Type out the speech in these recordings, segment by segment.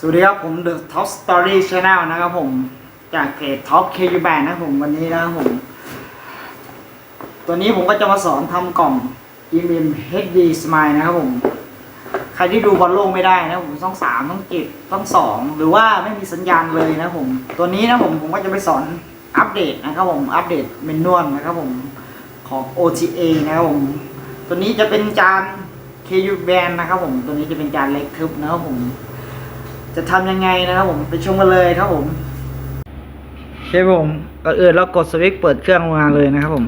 สวัสดีครับ ผม The Top Story Channel นะครับผม จากเพจ Top KU Band นะครับผมวันนี้นะครับผม ตัวนี้ผมก็จะมาสอนทำกล่อง e m m HD Smile นะครับผม ใครที่ดูบอลโลกไม่ได้นะครับผมต้องสามต้องเจ็ดต้องสองหรือว่าไม่มีสัญญาณเลยนะครับผม ตัวนี้นะผมผมก็จะไปสอนอัปเดตนะครับผม อัปเดตเมนนวลนะครับผมของ OTA นะครับผม ตัวนี้จะเป็นจาน KU Band นะครับผม ตัวนี้จะเป็นจานเล็กทึบนะครับผม จะทำยังไงนะครับผมไปชมกันเลยครับผมใช่ผมก่อนอื่นเรากดสวิตช์เปิดเครื่องมาเลยนะครับผม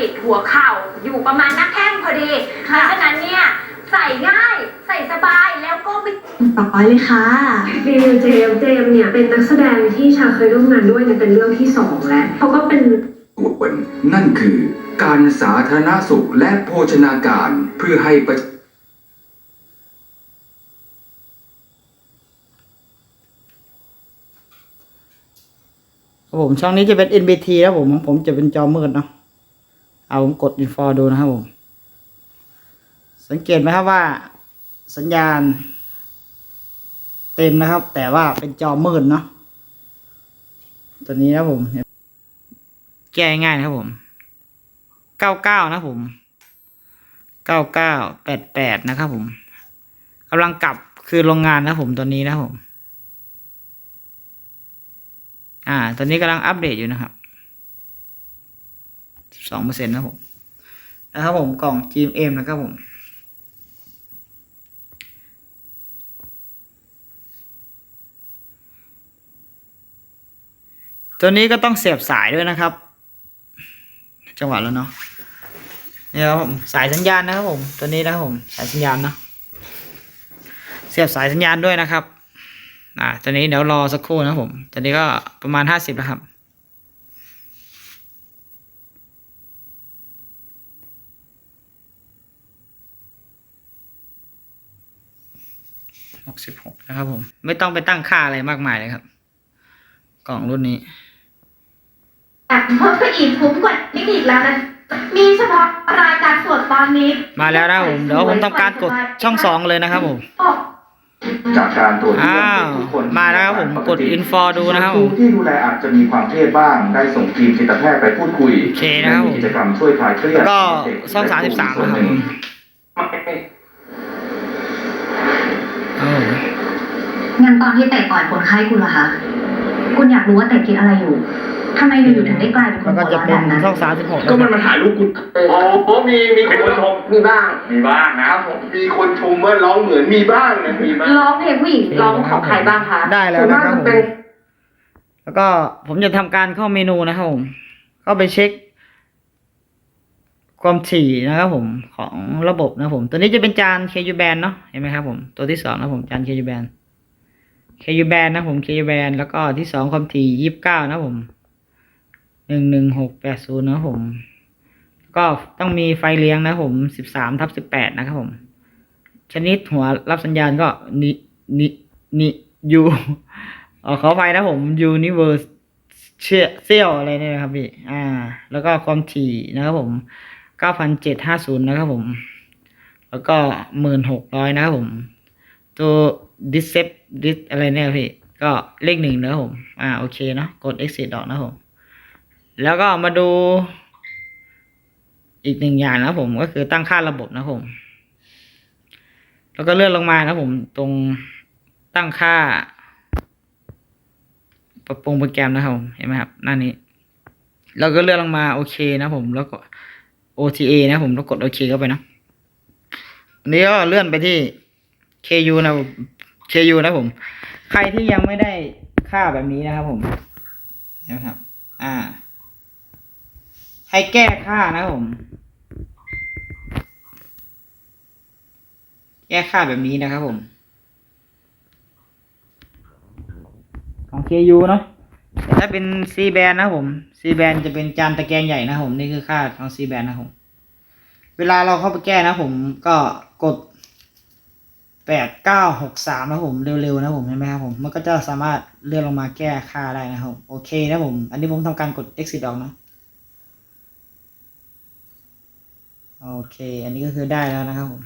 ปิดหัวเข่าอยู่ประมาณหน้าแข้งพอดีเพราะฉะนั้นเนี่ยใส่ง่ายใส่สบายแล้วก็ไม่ ต่อไปเลยค่ะ รีวิวเจมส์เจมส์เนี่ยเป็นนักแสดงที่ชาเคยร่วมงานด้วยเนี่ยเป็นเรื่องที่สองแล้วเขาก็เป็น ควรนั่นคือการสาธารณสุขและโภชนาการเพื่อให้ประครับผมช่องนี้จะเป็น NBT แล้วผมของผมจะเป็นจอมืดเนาะ เอาผมกด info ดูนะครับผม สังเกตไหมครับว่าสัญญาณ เต็มนะครับ แต่ว่าเป็นจอมืดเนาะตัวนี้นะผมแก้ง่ายนะครับผมเก้าเก้านะผมเก้าเก้าแปดแปดนะครับผมกำลังกลับคือโรงงานนะผมตัวนี้นะผม อ่า ตอนนี้กำลังอัปเดตอยู่นะครับ สองเปอร์เซ็นต์นะผมนะครับผมกล่อง GMM นะครับผมตัวนี้ก็ต้องเสียบสายด้วยนะครับ จังหวะแล้วเนาะเนี่ยครับผมสายสัญญาณนะครับผม ตัวนี้นะครับผมสายสัญญาณเนาะเสียบสายสัญญาณด้วยนะครับ อ่าตอนนี้เดี๋ยวรอสักครู่นะครับผมตอนนี้ก็ประมาณห้าสิบแล้วครับ หกสิบหกนะครับผม ไม่ต้องไปตั้งค่าอะไรมากมายเลยครับ กล่องรุ่นนี้แบบเพิ่มไปอีกคุ้มกว่านี้อีกแล้วนะมีเฉพาะรายการสดตอนนี้ มาแล้วนะครับผมเดี๋ยวผมทำการกดช่องสองเลยนะครับผมจากการตรวจเยี่ยอ้ามวเด็กทุกคนมาแล้วครับผมกด info ดูนะครับคผรูมที่ดูแลอาจจะมีความเครียดบ้าง ได้ส่งทีมจิตแพทย์ไปพูดคุยโอเคนะครับผมในกิจกรรมช่วยคลายเครียดก็ให้เด็กช่องและครู33ส่วนนะครับ หนึ่ง โอ้ งั้นตอนที่เตะต่อยคนไข้คุณล่ะคะ คุณอยากรู้ว่าเตะคิดอะไรอยู่ทำไมอยู่ๆถึงได้กลายเป็นคแล้วนก็หัวจะร้อนเป็แบนบนั้น ช่องสามสิบหกก็มันมาถ่ายรูปกูอ๋อมีมีคนชม มีบ้างมีบ้างนะ ครับผมมีคนชมว่าร้องเหมือนมีบ้างนะมีบ้าง ร้องเพลงผู้หญิงร้องของใครบ้างคะได้แล้วนะครับส่ผวมนากจเป็น แล้วก็ผมจะทำการเข้าเมนูนะครับผมเข้าไปเช็ค ความถี่นะครับผมของระบบนะครับผม ตัวนี้จะเป็นจาน KU band เนาะเห็นไหมครับผม ตัวที่สองนะครับผมจาน KU band KU band นนะผม KU band แล้วก็ที่สองความถี่ยี่สิบเก้านะผมหนึ่งหนึ่งหกแปดศูนย์นะผม ก็ต้องมีไฟเลี้ยงนะผมสิบสามทับสิบแปดนะครับผม ชนิดหัวรับสัญญาณก็นินินิยูเออขอไฟนะผม Universe เชี่ยเซี่ยวอะไรเนี่ยครับพี่ อ่า แล้วก็ความถี่นะครับผมเก้าพันเจ็ดห้าศูนย์นะครับผม แล้วก็หมื่นหกร้อยนะครับผม ตัว ดิสเซปดิสอะไรเนี่ยพี่ ก็เลขหนึ่งนะผม อ่าโอเคเนาะกด exit ออกนะผม แล้วก็มาดู อีกหนึ่งอย่างนะผมก็คือตั้งค่าระบบนะผม แล้วก็เลื่อนลงมานะผมตรงตั้งค่าปรับปรุงโปรแกรมนะครับผมเห็นไหมครับหน้านี้แล้วก็เลื่อนลงมาโอเคนะผมแล้วก็ OTA นะผมแล้วกดโอเคเข้าไปนะอันนี้ก็เลื่อนไปที่ KU นะ KU นะผม ใครที่ยังไม่ได้ค่าแบบนี้นะครับผมนะครับ อ่า ให้แก้ค่านะผม แก้ค่าแบบนี้นะครับผม KU เนาะแต่ถ้าเป็น C band นะผม C band จะเป็นจานตะแกรงใหญ่นะผม นี่คือค่าของ C band นะผม เวลาเราเข้าไปแก้นะผมก็กด แปดเก้าหกสามนะผมเร็วๆนะผมเห็นไหมครับผมมันก็จะสามารถเลื่อนลงมาแก้ค่าได้นะครับโอเคนะผม อันนี้ผมทำการกด exit ออกนะโอเค อันนี้ก็คือได้แล้วนะครับผม